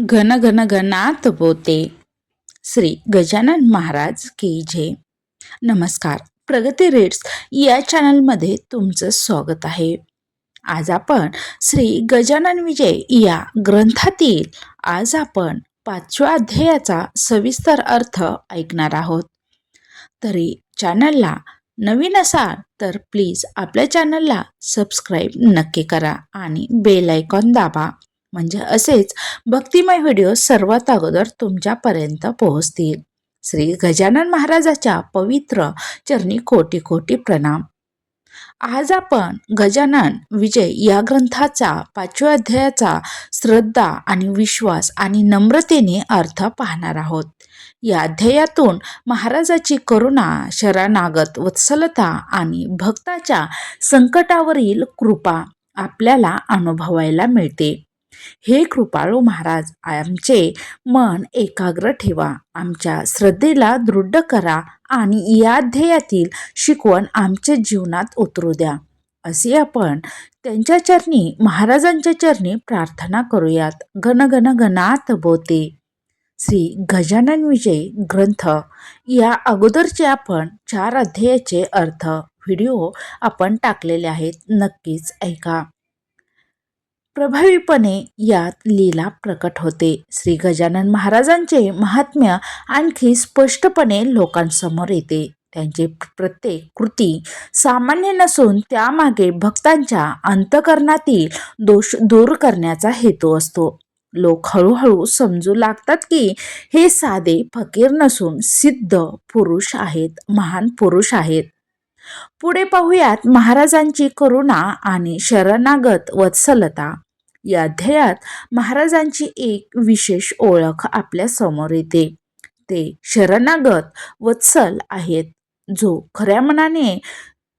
घन घन घनात बोते. श्री गजानन महाराज की जय. नमस्कार. प्रगती रेट्स या चॅनलमध्ये तुमचं स्वागत आहे. आज आपण श्री गजानन विजय या ग्रंथातील आज आपण पाचव्या अध्यायाचा सविस्तर अर्थ ऐकणार आहोत. तरी चॅनलला नवीन असाल तर प्लीज आपल्या चॅनलला सबस्क्राईब नक्की करा आणि बेल आयकॉन दाबा. म्हणजे असेच भक्तिमय व्हिडिओ सर्वात अगोदर तुमच्यापर्यंत पोहोचतील. श्री गजानन महाराजाच्या पवित्र चरणी कोटी कोटी प्रणाम. आज आपण गजानन विजय या ग्रंथाचा पाचव्या अध्यायाचा श्रद्धा आणि विश्वास आणि नम्रतेने अर्थ पाहणार आहोत. या अध्यायातून महाराजाची करुणा शरणागत वत्सलता आणि भक्ताच्या संकटावरील कृपा आपल्याला अनुभवायला मिळते. हे कृपाळू महाराज आमचे मन एकाग्र ठेवा. आमच्या श्रद्धेला दृढ करा आणि या ध्येयातील शिकवण आमच्या जीवनात उतरू द्या. असे आपण त्यांच्या चरणी महाराजांच्या चरणी प्रार्थना करूयात. घन घन गणात बोते. श्री गजानन विजय ग्रंथ. या अगोदरचे आपण चार अध्यायाचे अर्थ व्हिडिओ आपण टाकलेले आहेत. नक्कीच ऐका. प्रभावीपणे यात लीला प्रकट होते. श्री गजानन महाराजांचे महात्म्य आणखी स्पष्टपणे लोकांसमोर येते. त्यांचे प्रत्येक कृती सामान्य नसून त्यामागे भक्तांच्या अंतकरणातील दोष दूर करण्याचा हेतू असतो. लोक हळूहळू समजू लागतात की हे साधे फकीर नसून सिद्ध पुरुष आहेत महान पुरुष आहेत. पुढे पाहुयात महाराजांची करुणा आणि शरणागत वत्सलता. या अध्यायात महाराजांची एक विशेष ओळख आपल्यासमोर येते. ते शरणागत वत्सल आहेत. जो खऱ्या मनाने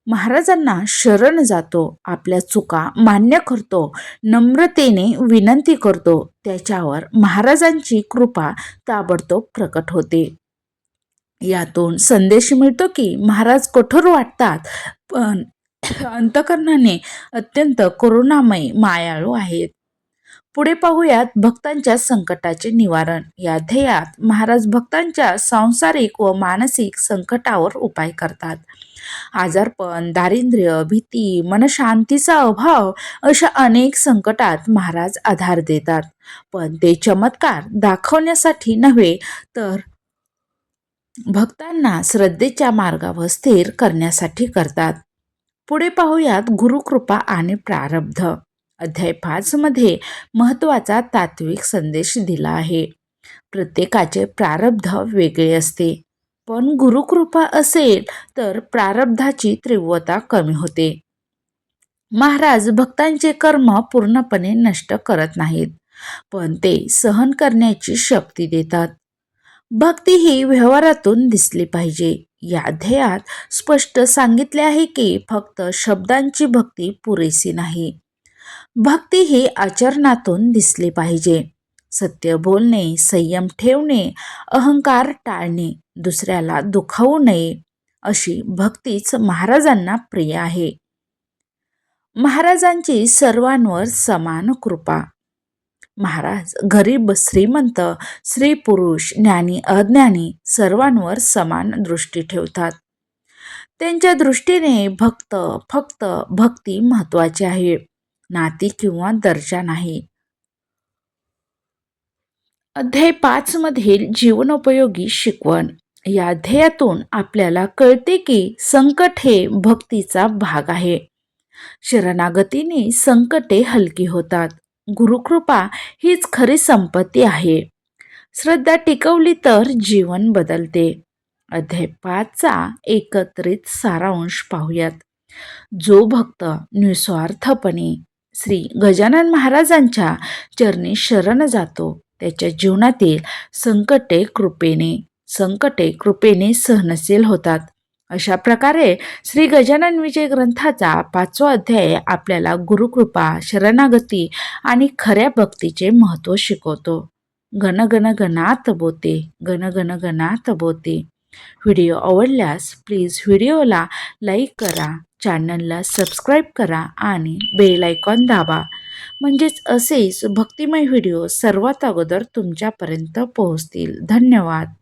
महाराजांना शरण जातो आपल्या चुका मान्य करतो नम्रतेने विनंती करतो त्याच्यावर महाराजांची कृपा ताबडतोब प्रकट होते. यातून संदेश मिळतो की महाराज कठोर वाटतात. पण अंतकरणाने अत्यंत करुणामय मायाळू आहेत. पुढे पाहूयात भक्तांच्या संकटाचे निवारण. या ध्येयात महाराज भक्तांच्या सांसारिक व मानसिक संकटावर उपाय करतात. आजारपण दारिद्र्य भीती मनशांतीचा अभाव अशा अनेक संकटात महाराज आधार देतात. पण ते चमत्कार दाखवण्यासाठी नव्हे तर भक्तांना श्रद्धेच्या मार्गावर स्थिर करण्यासाठी करतात. पुढे पाहूयात गुरुकृपा आणि प्रारब्ध. अध्याय पाचमध्ये महत्त्वाचा तात्विक संदेश दिला आहे. प्रत्येकाचे प्रारब्ध वेगळे असते. पण गुरुकृपा असेल तर प्रारब्धाची तीव्रता कमी होते. महाराज भक्तांचे कर्म पूर्णपणे नष्ट करत नाहीत. पण ते सहन करण्याची शक्ती देतात. भक्ती ही व्यवहारातून दिसली पाहिजे. या अध्यायात स्पष्ट सांगितले आहे की फक्त शब्दांची भक्ती पुरेसी नाही. भक्ती ही आचरणातून दिसली पाहिजे. सत्य बोलणे संयम ठेवणे अहंकार टाळणे दुसऱ्याला दुखावू नये अशी भक्तीच महाराजांना प्रिय आहे. महाराजांची सर्वांवर समान कृपा. महाराज गरीब श्रीमंत स्त्री पुरुष ज्ञानी अज्ञानी सर्वांवर समान दृष्टी ठेवतात. त्यांच्या दृष्टीने भक्त फक्त भक्ती महत्वाची आहे नाती किंवा दर्जा नाही. अध्याय पाच मधील जीवनोपयोगी शिकवण. या अध्यायातून आपल्याला कळते की संकट हे भक्तीचा भाग आहे. शरणागतीने संकटे हलकी होतात. गुरुकृपा हीच खरी संपत्ती आहे. श्रद्धा टिकवली तर जीवन बदलते. अध्याय पाचचा एकत्रित सारांश पाहूयात. जो भक्त निस्वार्थपणे श्री गजानन महाराजांच्या चरणी शरण जातो त्याच्या जीवनातील संकटे कृपेने संकटे कृपेने सहनशील होतात. अशा प्रकारे श्री गजानन विजय ग्रंथाचा पाचवा अध्याय आपल्याला गुरुकृपा शरणागती आणि खऱ्या भक्तीचे महत्त्व शिकवतो. घन घन घनात बोते घन घन घनात बोते. व्हिडिओ आवडल्यास प्लीज व्हिडिओला लाईक करा चॅनलला सबस्क्राईब करा आणि बेल आयकॉन दाबा. म्हणजेच असेच भक्तिमय व्हिडिओ सर्वात अगोदर तुमच्यापर्यंत पोहोचतील. धन्यवाद.